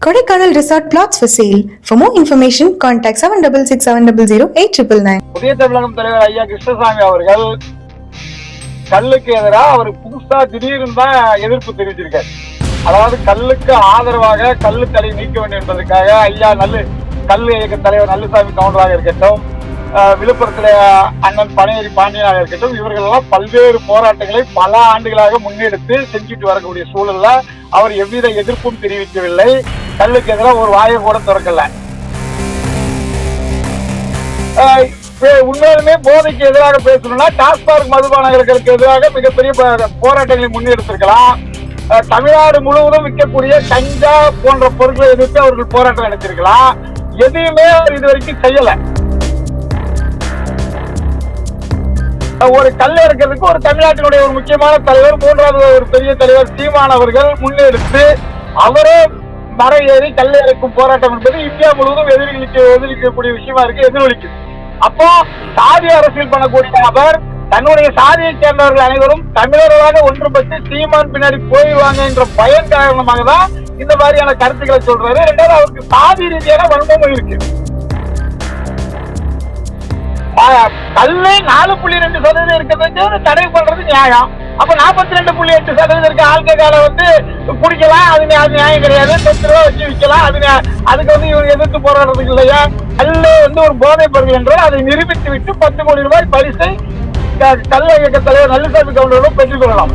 Kodaikanal resort flats for sale for more information contact seven double six seven double zero eight triple nine Puthiya Tamilagam தலைவர் ஐயா கிருஷ்ணசாமி அவர்கள் கல்லுக்கு எதிராக அவர் புதுசா திடீர்னு தான் எதிர்ப்பு தெரிவிச்சிருக்காரு. அதாவது கல்லுக்கு ஆதரவாக கல்லு தலை நீக்க வேண்டும் என்பதற்காக ஐயா நல்லு கல்லு இயக்க தலைவர் நல்லுசாமி கவுண்டராக இருக்கட்டும் விழுப்புரத்தில் விழுப்புரத்துல அண்ணன் பனையரி பாண்டியனாக இருக்கட்டும் இவர்கள் எல்லாம் பல்வேறு போராட்டங்களை பல ஆண்டுகளாக முன்னெடுத்து செஞ்சுட்டு வரக்கூடிய சூழல்ல அவர் எவ்வித எதிர்ப்பும் தெரிவிக்கவில்லை. கல்லுக்கு எதிராக ஒரு வாயை கூட திறக்கல. உண்மையிலுமே போதைக்கு எதிராக பேசணும்னா டாஸ்மாக் மதுபானங்களுக்கு எதிராக மிகப்பெரிய போராட்டங்களை முன்னெடுத்திருக்கலாம். தமிழ்நாடு முழுவதும் விற்கக்கூடிய கஞ்சா போன்ற பொருட்களை எதிர்த்து அவர்கள் போராட்டம் நடத்திருக்கலாம் எதையுமே அவர் இது வரைக்கும் செய்யல ஒரு கல் இருக்கிறதுக்கு ஒரு தமிழ்நாட்டினுடைய ஒரு முக்கியமான தலைவர் மூன்றாவது ஒரு பெரிய தலைவர் சீமான் அவர்கள் முன்னெடுத்து அவரே மர ஏறி கல் இறக்கும் போராட்டம் என்பது இந்தியா முழுவதும் எதிரொலிக்க எதிரொலிக்கக்கூடிய விஷயமா இருக்கு எதிரொலிக்குது. அப்போ சாதி அரசியல் பண்ணக்கூடிய அவர் தன்னுடைய சாதியை சேர்ந்தவர்கள் அனைவரும் தமிழர்களாக ஒன்றுபட்டு சீமான் பின்னாடி போயிடுவாங்க என்ற பயன் காரணமாக தான் இந்த மாதிரியான கருத்துக்களை சொல்றாரு. ரெண்டாவது அவருக்கு சாதி ரீதியான வன்மமும் இருக்கு. ஆஹ் நாலு புள்ளி ரெண்டு சதவீதம் இருக்கிறது தடை பண்றது நியாயம். அப்ப நாற்பத்தி ரெண்டு புள்ளி எட்டு சதவீதம் இருக்க ஆல்கஹாலை வந்து குடிக்கலாம். அது அது நியாயம் கிடையாது. பத்து ரூபா வச்சு விற்கலாம். அது அதுக்கு வந்து இவர் எதிர்த்து போராடுறதுக்கு இல்லையா? கல்லு வந்து ஒரு போதைப் பொருள் என்றால் அதை நிரூபித்து விட்டு பத்து கோடி ரூபாய் பரிசை க- கல்ல இயக்க தலைவர் நல்லசாமி கவுண்டர்களும் பெற்றுக்கொள்ளலாம்